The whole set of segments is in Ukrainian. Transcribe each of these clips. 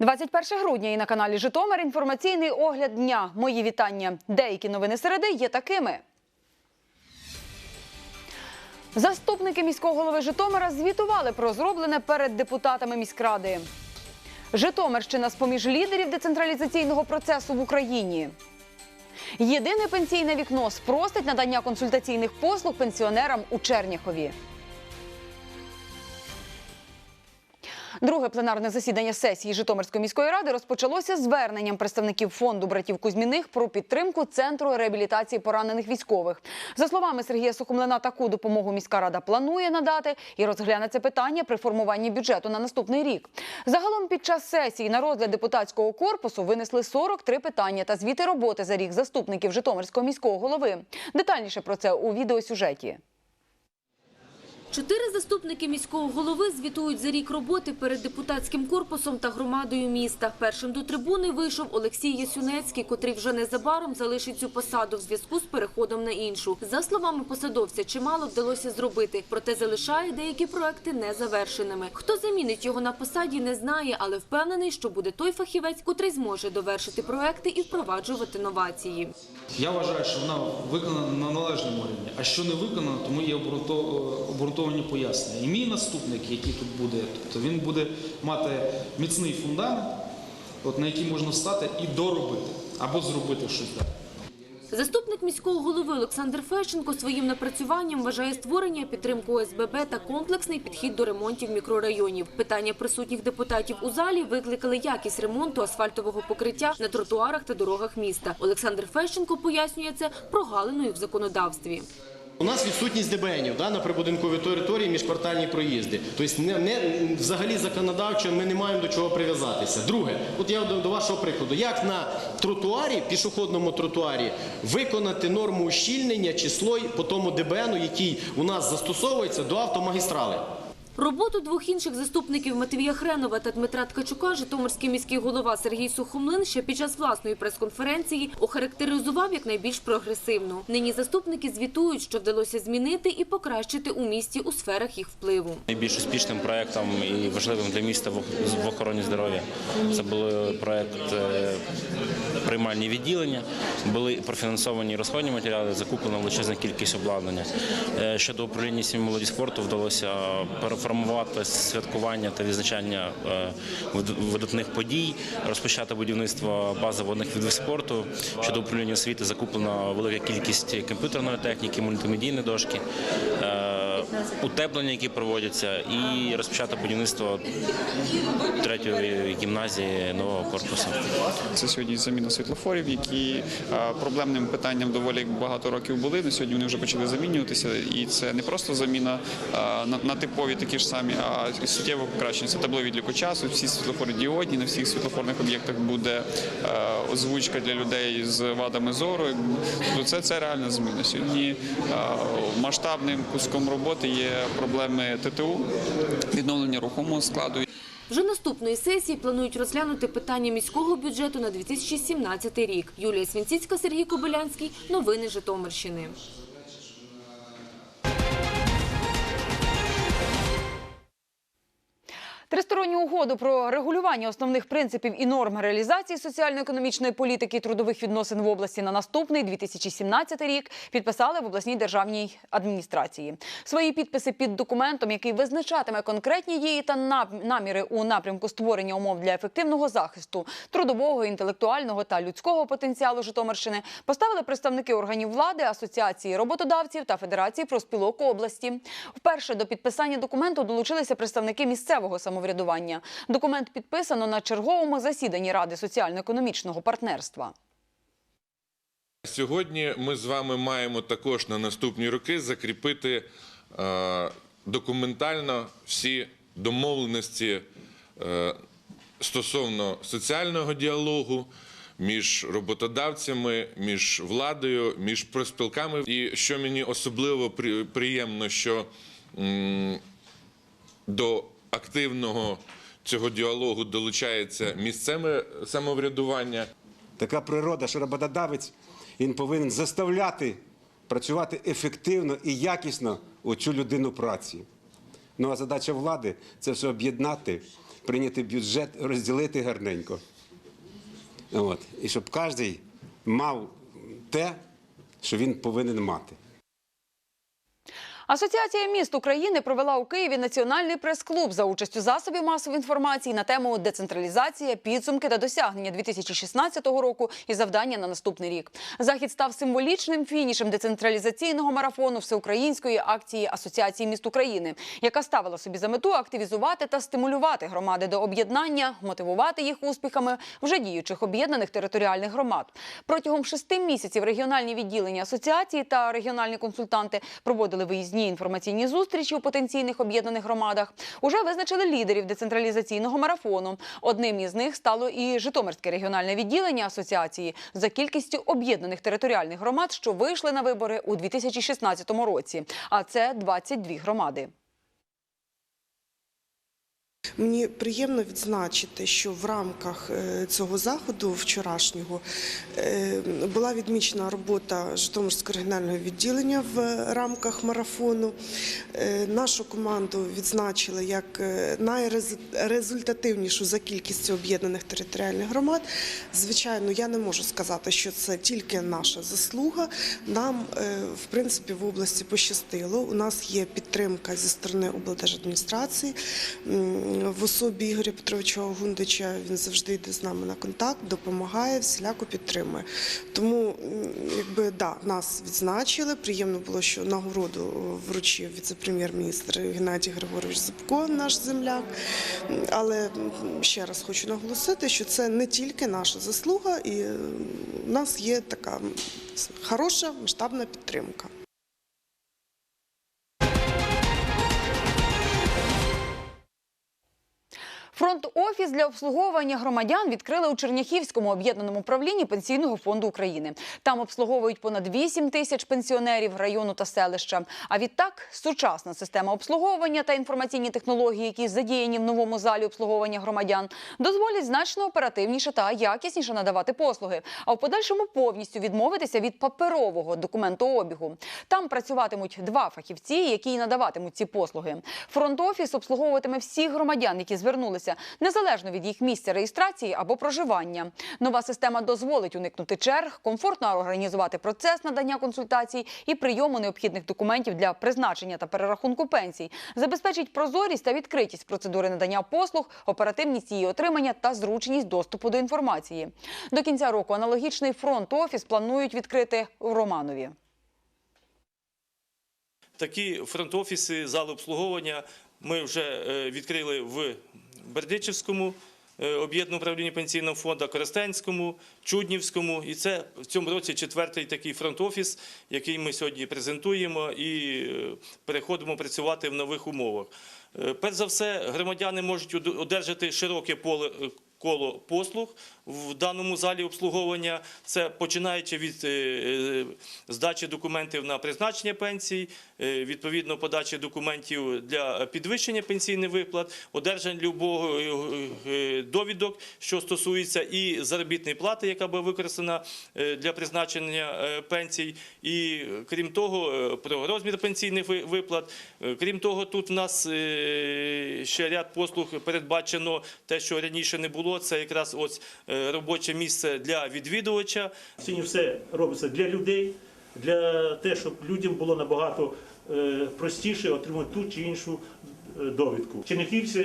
21 грудня і на каналі Житомир інформаційний огляд дня. Мої вітання. Деякі новини середи є такими. Заступники міського голови Житомира звітували про зроблене перед депутатами міськради. Житомирщина з-поміж лідерів децентралізаційного процесу в Україні. Єдине пенсійне вікно спростить надання консультаційних послуг пенсіонерам у Черняхові. Друге пленарне засідання сесії Житомирської міської ради розпочалося зверненням представників фонду братів Кузьміних про підтримку центру реабілітації поранених військових. За словами Сергія Сухомлина, таку допомогу міська рада планує надати і розгляне це питання при формуванні бюджету на наступний рік. Загалом під час сесії на розгляд депутатського корпусу винесли 43 питання та звіти роботи за рік заступників Житомирського міського голови. Детальніше про це у відеосюжеті. Чотири заступники міського голови звітують за рік роботи перед депутатським корпусом та громадою міста. Першим до трибуни вийшов Олексій Ясюнецький, котрий вже незабаром залишить цю посаду в зв'язку з переходом на іншу. За словами посадовця, чимало вдалося зробити, проте залишає деякі проекти незавершеними. Хто замінить його на посаді, не знає, але впевнений, що буде той фахівець, котрий зможе довершити проекти і впроваджувати новації. Я вважаю, що вона виконана на належному рівні. А що не виконано, тому є обґрунто- обґрунтовані пояснення. І мій наступник, який тут буде, тобто він буде мати міцний фундамент, от, на який можна встати і доробити або зробити щось далі. Заступник міського голови Олександр Фещенко своїм напрацюванням вважає створення підтримку ОСББ та комплексний підхід до ремонтів мікрорайонів. Питання присутніх депутатів у залі викликали якість ремонту асфальтового покриття на тротуарах та дорогах міста. Олександр Фещенко пояснює це прогалиною в законодавстві. У нас відсутність ДБНів да, на прибудинковій території міжквартальні проїзди. Тобто, не, не, взагалі законодавчо ми не маємо до чого прив'язатися. Друге, от я до, вашого прикладу, як на тротуарі, пішохідному тротуарі, виконати норму ущільнення число по тому ДБНу, який у нас застосовується до автомагістрали. Роботу двох інших заступників Матвія Хренова та Дмитра Ткачука Житомирський міський голова Сергій Сухомлин ще під час власної прес-конференції охарактеризував як найбільш прогресивну. Нині заступники звітують, що вдалося змінити і покращити у місті у сферах їх впливу. Найбільш успішним проєктом і важливим для міста в охороні здоров'я це був проєкт е, приймальні відділення, були профінансовані розходні матеріали, закуплена величезна кількість обладнання. Е, Щодо управління сім'ї молоді спорту вдалося переформувати святкування та відзначання е, видатних подій, розпочати будівництво бази водних видів спорту. Щодо управління освіти закуплена велика кількість комп'ютерної техніки, мультимедійні дошки. е, Утеплення, які проводяться, і розпочати будівництво третьої гімназії нового корпусу. Це сьогодні заміна світлофорів, які проблемним питанням доволі багато років були. На сьогодні вони вже почали замінюватися, і це не просто заміна на, на типові такі ж самі, а і суттєво покращення. Це табло відліку часу. Всі світлофори діодні, на всіх світлофорних об'єктах буде а, озвучка для людей з вадами зору. Тобто це, це реальна зміна. Сьогодні а, масштабним куском роботи є проблеми ТТУ, відновлення рухомого складу. Вже наступної сесії планують розглянути питання міського бюджету на 2017 рік. Юлія Свінціцька, Сергій Кобилянський. Новини Житомирщини. Тристоронню угоду про регулювання основних принципів і норм реалізації соціально-економічної політики і трудових відносин в області на наступний 2017 рік підписали в обласній державній адміністрації. Свої підписи під документом, який визначатиме конкретні дії та наміри у напрямку створення умов для ефективного захисту трудового, інтелектуального та людського потенціалу Житомирщини, поставили представники органів влади, асоціації роботодавців та федерації профспілок області. Вперше до підписання документу долучилися представники місцевого самоврядування. Документ підписано на черговому засіданні Ради соціально-економічного партнерства. Сьогодні ми з вами маємо також на наступні роки закріпити е, документально всі домовленості е, стосовно соціального діалогу між роботодавцями, між владою, між профспілками. І що мені особливо приємно, що до активного цього діалогу долучається місцеве самоврядування. Така природа, що роботодавець він повинен заставляти працювати ефективно і якісно у цю людину праці. Ну а задача влади це все об'єднати, прийняти бюджет, розділити гарненько. От. І щоб кожен мав те, що він повинен мати. Асоціація міст України провела у Києві національний прес-клуб за участю засобів масової інформації на тему децентралізація, підсумки та досягнення 2016 року і завдання на наступний рік. Захід став символічним фінішем децентралізаційного марафону всеукраїнської акції Асоціації міст України, яка ставила собі за мету активізувати та стимулювати громади до об'єднання, мотивувати їх успіхами вже діючих об'єднаних територіальних громад. Протягом шести місяців регіональні відділення асоціації та регіональні консультанти проводили виїзні інформаційні зустрічі у потенційних об'єднаних громадах. Уже визначили лідерів децентралізаційного марафону. Одним із них стало і Житомирське регіональне відділення асоціації за кількістю об'єднаних територіальних громад, що вийшли на вибори у 2016 році. А це 22 громади. Мені приємно відзначити, що в рамках е, цього заходу вчорашнього е, була відмічена робота Житомирського регіонального відділення в рамках марафону. Е, Нашу команду відзначили як найрезультативнішу за кількістю об'єднаних територіальних громад. Звичайно, я не можу сказати, що це тільки наша заслуга. Нам, в принципі, в області пощастило. У нас є підтримка зі сторони облдержадміністрації. М, В особі Ігоря Петровича Гундича він завжди йде з нами на контакт, допомагає, всіляко підтримує. Тому, якби да, нас відзначили. Приємно було, що нагороду вручив віце-прем'єр-міністр Геннадій Григорович Зубко, наш земляк. Але ще раз хочу наголосити, що це не тільки наша заслуга, і е, у нас є така хороша масштабна підтримка. Фронт-офіс для обслуговування громадян відкрили у Черняхівському об'єднаному управлінні Пенсійного фонду України. Там обслуговують понад 8 тисяч пенсіонерів району та селища. А відтак сучасна система обслуговування та інформаційні технології, які задіяні в новому залі обслуговування громадян, дозволять значно оперативніше та якісніше надавати послуги, а в подальшому повністю відмовитися від паперового документообігу. Там працюватимуть два фахівці, які надаватимуть ці послуги. Фронт-офіс обслуговуватиме всіх громадян, які звернулися, незалежно від їх місця реєстрації або проживання. Нова система дозволить уникнути черг, комфортно організувати процес надання консультацій і прийому необхідних документів для призначення та перерахунку пенсій, забезпечить прозорість та відкритість процедури надання послуг, оперативність її отримання та зручність доступу до інформації. До кінця року аналогічний фронт-офіс планують відкрити у Романові. Такі фронт-офіси, зали обслуговування ми вже е, відкрили в Бердичівському е, об'єднаному управлінні пенсійного фонду, Коростенському, Чуднівському. І це в цьому році четвертий такий фронт-офіс, який ми сьогодні презентуємо і е, переходимо працювати в нових умовах. Е, Перш за все, громадяни можуть одержати широке поле. Коло послуг в даному залі обслуговування це починаючи від здачі документів на призначення пенсій, відповідно подачі документів для підвищення пенсійних виплат, одержання любого е, е, довідок, що стосується і заробітної плати, яка буде використана е, для призначення е, пенсій, і е, крім того, е, про розмір пенсійних виплат. Е, Крім того, тут в нас е, ще ряд послуг передбачено те, що раніше не було. Це якраз ось е, робоче місце для відвідувача. Сьогодні все робиться для людей, для те, щоб людям було набагато е, простіше отримати ту чи іншу е, довідку. Чернігівці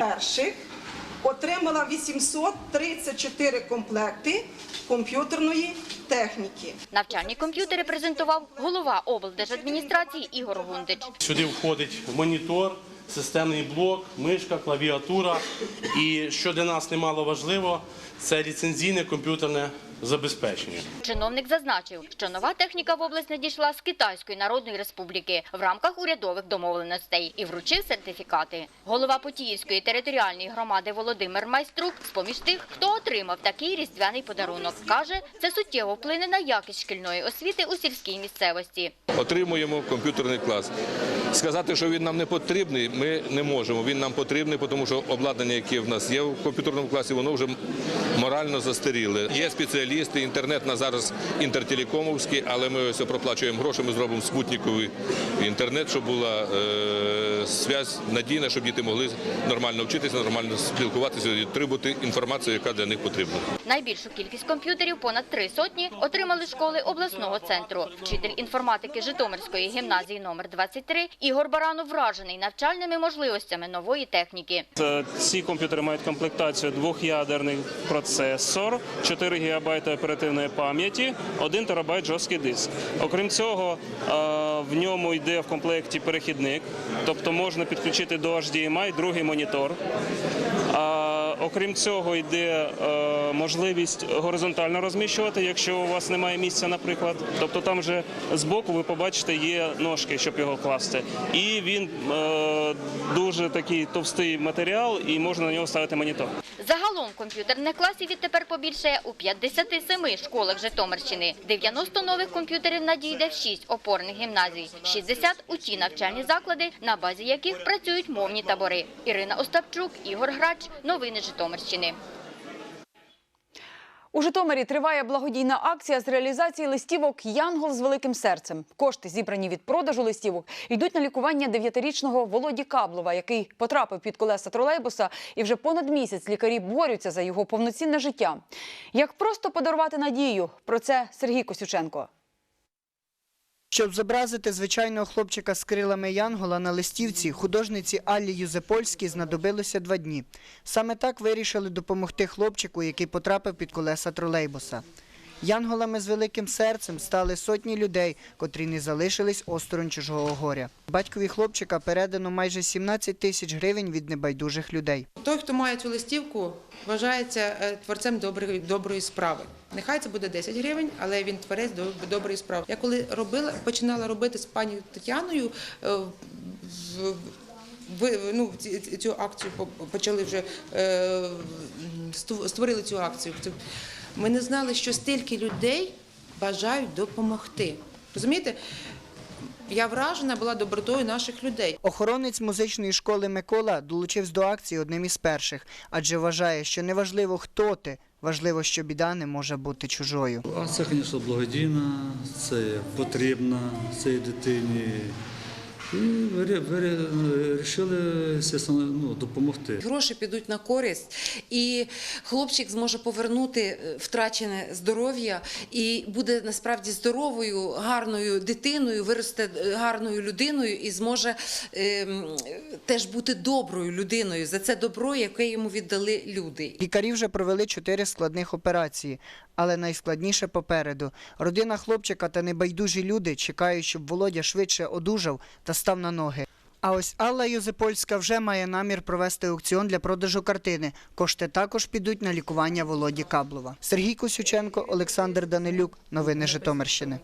перших отримала 834 комплекти комп'ютерної техніки. Навчальні комп'ютери презентував голова облдержадміністрації Ігор Гундич. Сюди входить монітор, системний блок, мишка, клавіатура. І що для нас немало важливо, це ліцензійне комп'ютерне забезпечення. Чиновник зазначив, що нова техніка в область надійшла з Китайської Народної Республіки в рамках урядових домовленостей і вручив сертифікати. Голова Потіївської територіальної громади Володимир Майструк з-поміж тих, хто отримав такий різдвяний подарунок, каже, це суттєво вплине на якість шкільної освіти у сільській місцевості. Отримуємо комп'ютерний клас. Сказати, що він нам не потрібний, ми не можемо. Він нам потрібний, тому що обладнання, яке в нас є в комп'ютерному класі, воно вже морально застаріле. Є спеціалісти, інтернет на зараз інтертелекомовський, але ми ось проплачуємо гроші, ми зробимо спутниковий інтернет, щоб була е, зв'язь надійна, щоб діти могли нормально вчитися, нормально спілкуватися і отримати інформацію, яка для них потрібна. Найбільшу кількість комп'ютерів, понад три сотні, отримали школи обласного центру. Вчитель інформатики Житомирської гімназії номер 23 Ігор Баранов вражений навчальними можливостями нової техніки. Е, Ці комп'ютери мають комплектацію двох'ядерний процесор, 4 ГБ оперативної пам'яті, 1 ТБ жорсткий диск. Окрім цього, е, в ньому йде в комплекті перехідник, тобто можна підключити до HDMI другий монітор. Окрім цього, йде е, можливість горизонтально розміщувати, якщо у вас немає місця, наприклад. Тобто там вже збоку ви побачите є ножки, щоб його класти. І він е, дуже такий товстий матеріал, і можна на нього ставити монітор. Загалом комп'ютерних класів відтепер побільшає у 57 школах Житомирщини. 90 нових комп'ютерів надійде в 6 опорних гімназій, 60 – у ті навчальні заклади, на базі яких працюють мовні табори. Ірина Остапчук, Ігор Грач. Новини Житомирщини. У Житомирі триває благодійна акція з реалізації листівок Янгол з великим серцем. Кошти, зібрані від продажу листівок, йдуть на лікування дев'ятирічного Володі Каблова, який потрапив під колеса тролейбуса, і вже понад місяць лікарі борються за його повноцінне життя. Як просто подарувати надію? Про це Сергій Косюченко. Щоб зобразити звичайного хлопчика з крилами Янгола на листівці, художниці Аллі Юзепольській знадобилося два дні. Саме так вирішили допомогти хлопчику, який потрапив під колеса тролейбуса. Янголами з великим серцем стали сотні людей, котрі не залишились осторонь чужого горя. Батькові хлопчика передано майже 17 тисяч гривень від небайдужих людей. Той, хто має цю листівку, вважається е, творцем доброї, доброї справи. Нехай це буде 10 гривень, але він творець до- доброї справи. Я коли робила, починала робити з пані Тетяною. е, ну цю акцію почали вже е, створили цю акцію. Ми не знали, що стільки людей бажають допомогти. Розумієте? Я вражена була добротою наших людей. Охоронець музичної школи Микола долучився до акції одним із перших, адже вважає, що неважливо, хто ти, важливо, що біда не може бути чужою. А це, звісно, благодійна, це потрібна цій дитині. І вирішили ну, допомогти. Гроші підуть на користь, і хлопчик зможе повернути е, втрачене здоров'я і буде насправді здоровою, гарною дитиною, виросте е, гарною людиною і зможе ем, теж бути доброю людиною за це добро, яке йому віддали люди. Лікарі вже провели чотири складних операції, але найскладніше попереду. Родина хлопчика та небайдужі люди чекають, щоб Володя швидше одужав та став на ноги. А ось Алла Юзепольська вже має намір провести аукціон для продажу картини. Кошти також підуть на лікування Володі Каблова. Сергій Косюченко, Олександр Данилюк. Новини Житомирщини.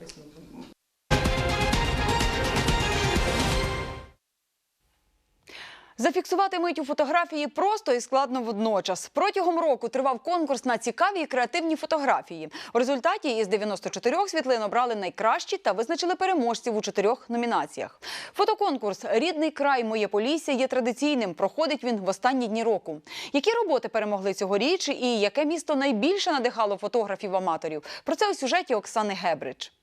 Зафіксувати мить у фотографії просто і складно водночас. Протягом року тривав конкурс на цікаві і креативні фотографії. У результаті із 94 світлин обрали найкращі та визначили переможців у чотирьох номінаціях. Фотоконкурс Рідний край моє полісся є традиційним. Проходить він в останні дні року. Які роботи перемогли цьогоріч і яке місто найбільше надихало фотографів-аматорів? Про це у сюжеті Оксани Гебрич.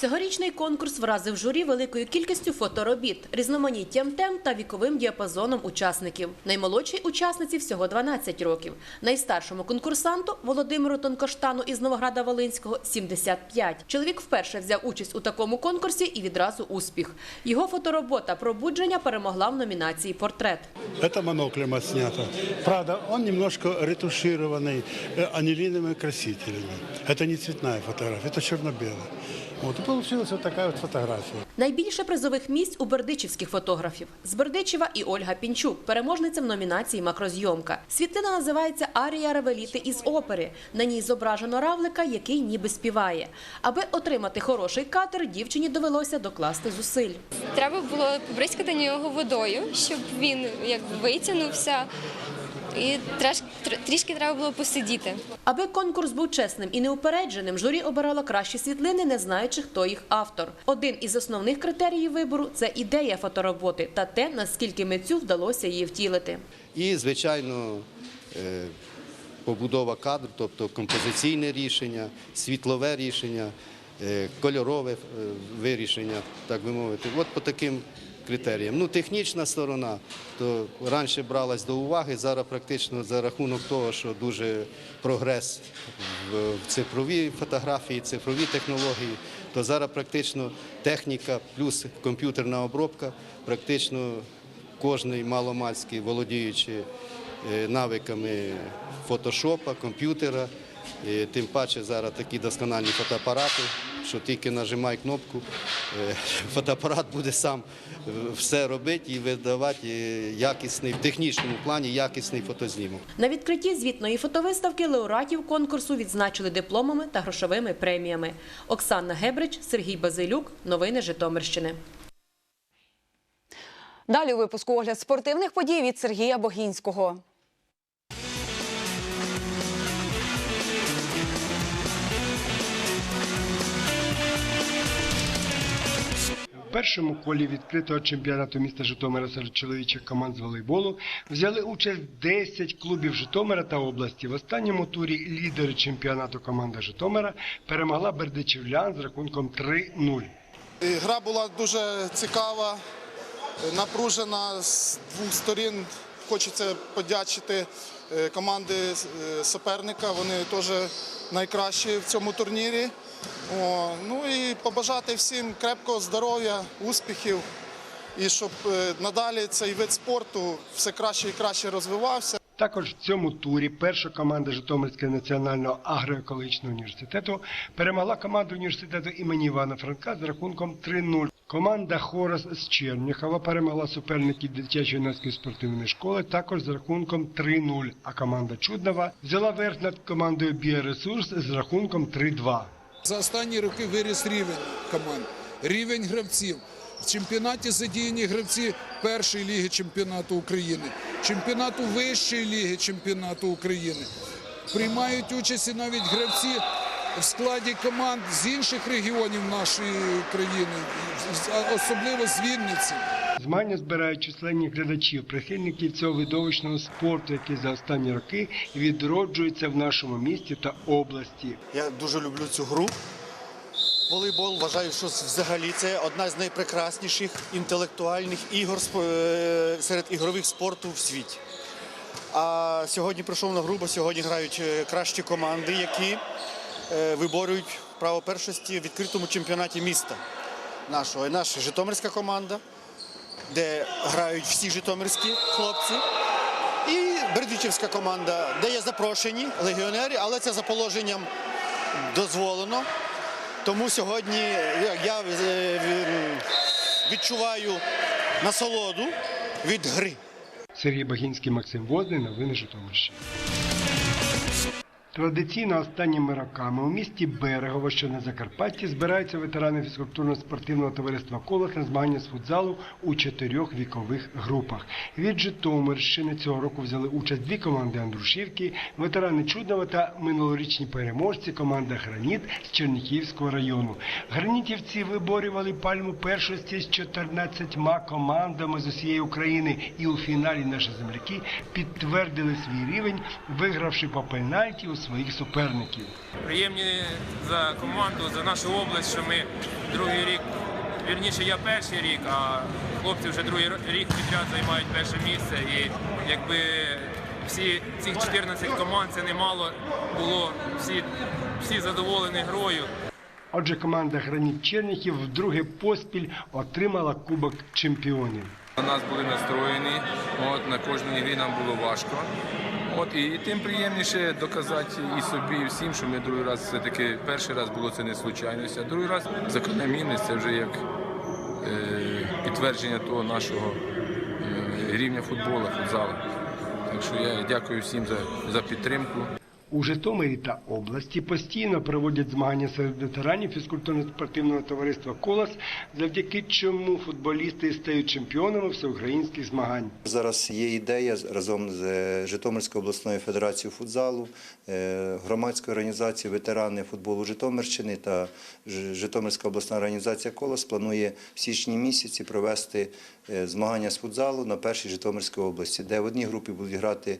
Цьогорічний конкурс вразив журі великою кількістю фоторобіт, різноманіттям тем та віковим діапазоном учасників. Наймолодшій учасниці всього 12 років. Найстаршому конкурсанту Володимиру Тонкоштану із Новограда Волинського 75. Чоловік вперше взяв участь у такому конкурсі і відразу успіх. Його фоторобота «Пробудження» перемогла в номінації «Портрет». Это моноклем отснято. Правда, он немножко ретушированный э, анилиновыми красителями. Это не цветная фотография, это черно-белая. Вот, и получилась вот такая вот. Найбільше призових місць у бердичівських фотографів. З Бердичева і Ольга Пінчук, переможниця в номінації «Макрозйомка». Світлина називається «Арія Ревеліти із опери». На ній зображено равлика, який ніби співає. Аби отримати хороший кадр, дівчині довелося докласти зусиль. Треба було побризкати на нього водою, щоб він якби витягнувся. І трішки треба було посидіти. Аби конкурс був чесним і неупередженим, журі обирало кращі світлини, не знаючи, хто їх автор. Один із основних критеріїв вибору це ідея фотороботи та те, наскільки митцю вдалося її втілити. І, звичайно, е, побудова кадру, тобто композиційне рішення, світлове рішення, е, кольорове е, вирішення, так би мовити. От по таким критеріям. Ну, технічна сторона, то раніше бралась до уваги, зараз практично за рахунок того, що дуже прогрес в цифровій фотографії, цифрові технології, то зараз практично техніка плюс комп'ютерна обробка, практично кожний маломальський, володіючи е, навиками фотошопа, комп'ютера, тим паче зараз такі доскональні фотоапарати, що тільки нажимай кнопку, е, фотоапарат буде сам все робити і видавати е, якісний, в технічному плані якісний фотознімок. На відкритті звітної фотовиставки лауреатів конкурсу відзначили дипломами та грошовими преміями. Оксана Гебрич, Сергій Базилюк. Новини Житомирщини. Далі у випуску огляд спортивних подій від Сергія Богінського. Першому колі відкритого чемпіонату міста Житомира серед чоловічих команд з волейболу взяли участь 10 клубів Житомира та області. В останньому турі лідери чемпіонату команда Житомира перемогла Бердичівлян з рахунком 3-0. Гра була дуже цікава, напружена з двох сторін. Хочеться подячити е, команди е, суперника. Вони теж найкращі в цьому турнірі. О, ну і побажати всім крепкого здоров'я, успіхів і щоб е, надалі цей вид спорту все краще і краще розвивався. Також в цьому турі перша команда Житомирського національного агроекологічного університету перемогла команду університету імені Івана Франка з рахунком 3-0. Команда Хорос з Черніхова перемогла суперників дитячо-юнацької спортивної школи також з рахунком 3-0. А команда Чуднова взяла верх над командою Біоресурс з рахунком 3-2. За останні роки виріс рівень команд, рівень гравців. В чемпіонаті задіяні гравці першої ліги чемпіонату України, чемпіонату вищої ліги чемпіонату України. Приймають участь і навіть гравці в складі команд з інших регіонів нашої країни, особливо з Вінниці. Змагання збирають численні глядачів, прихильників цього видовищного спорту, який за останні роки відроджується в нашому місті та області. Я дуже люблю цю гру. Волейбол вважаю, що взагалі це одна з найпрекрасніших інтелектуальних ігор е, серед ігрових спорту в світі. А сьогодні прийшов на гру, бо сьогодні грають е, кращі команди, які виборюють право першості в відкритому чемпіонаті міста нашого. Наша Житомирська команда, де грають всі житомирські хлопці. І Бердичівська команда, де є запрошені легіонери, але це за положенням дозволено. Тому сьогодні я- е, е, відчуваю насолоду від гри. Сергій Багінський, Максим Возний, новини Житомирщини. Традиційно останніми роками у місті Берегово, що на Закарпатті, збираються ветерани фізкультурно-спортивного товариства «Колос» на змагання з футзалу у чотирьох вікових групах. Від Житомирщини цього року взяли участь дві команди Андрушівки, ветерани Чуднова та минулорічні переможці команда Граніт з Черніхівського району. Гранітівці виборювали пальму першості з 14 командами з усієї України, і у фіналі наші земляки підтвердили свій рівень, вигравши по пенальті у своїх суперників. Приємні за команду, за нашу область, що ми другий рік, вірніше я перший рік, а хлопці вже другий рік підряд займають перше місце. І якби всі цих 14 команд це немало було, всі, всі задоволені грою. Отже, команда Граніт Черніхів вдруге поспіль отримала Кубок чемпіонів. На нас були настроєні, от, на кожній грі нам було важко. От, і тим приємніше доказати і собі, і всім, що ми другий раз все-таки перший раз було це не случайність, а другий раз закономірність це вже як е, підтвердження того нашого е, рівня футболу, футзалу. Так що я дякую всім за, за підтримку. У Житомирі та області постійно проводять змагання серед ветеранів фізкультурно-спортивного товариства Колос, завдяки чому футболісти стають чемпіонами всеукраїнських змагань. Зараз є ідея разом з е, Житомирською обласною федерацією футзалу, е, громадською організацією ветерани футболу Житомирщини та Житомирська обласна організація Колос планує в січні місяці провести е, змагання з футзалу на першій Житомирській області, де в одній групі будуть грати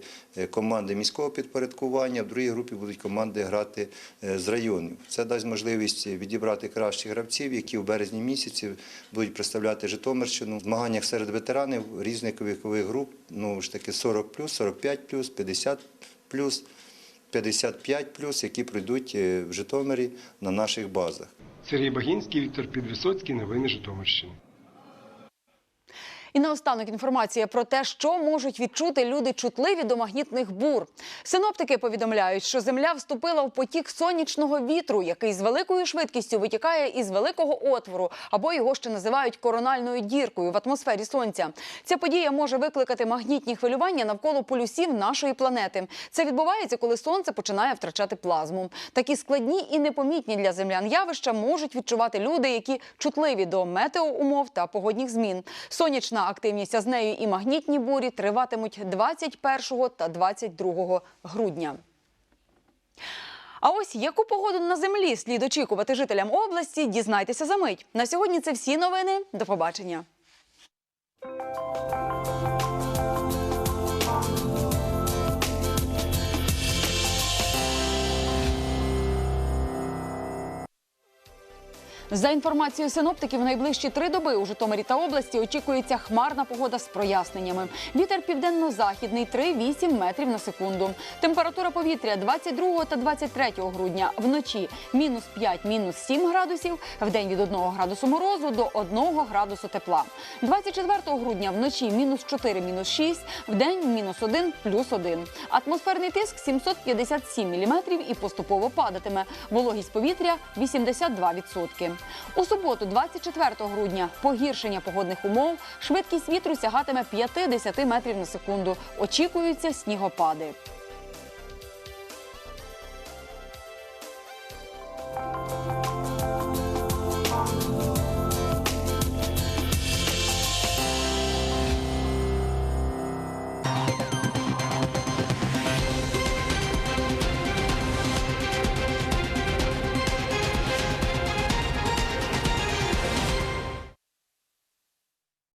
команди міського підпорядкування, в другій групі будуть команди грати е, з районів. Це дасть можливість відібрати кращих гравців, які в березні місяці будуть представляти Житомирщину в змаганнях серед ветеранів різних вікових груп, ну ж таки 40 45 50 55 які пройдуть е, в Житомирі на наших базах. Сергій Багінський, Віктор Підвисоцький. Новини Житомирщини. І наостанок інформація про те, що можуть відчути люди чутливі до магнітних бур. Синоптики повідомляють, що земля вступила в потік сонячного вітру, який з великою швидкістю витікає із великого отвору, або його ще називають корональною діркою в атмосфері сонця. Ця подія може викликати магнітні хвилювання навколо полюсів нашої планети. Це відбувається, коли сонце починає втрачати плазму. Такі складні і непомітні для землян явища можуть відчувати люди, які чутливі до метеоумов та погодних змін. Сонячна активність, а з нею і магнітні бурі триватимуть 21 та 22 грудня. А ось яку погоду на землі слід очікувати жителям області, дізнайтеся за мить. На сьогодні це всі новини. До побачення. За інформацією синоптиків, найближчі три доби у Житомирі та області очікується хмарна погода з проясненнями. Вітер південно-західний 3-8 метрів на секунду. Температура повітря 22 та 23 грудня. Вночі мінус 5, мінус 7 градусів. В день від 1 градусу морозу до 1 градусу тепла. 24 грудня вночі мінус 4, мінус 6. В день мінус 1, плюс 1. Атмосферний тиск 757 міліметрів і поступово падатиме. Вологість повітря 82%. У суботу, 24 грудня, погіршення погодних умов, швидкість вітру сягатиме 50 метрів на секунду. Очікуються снігопади.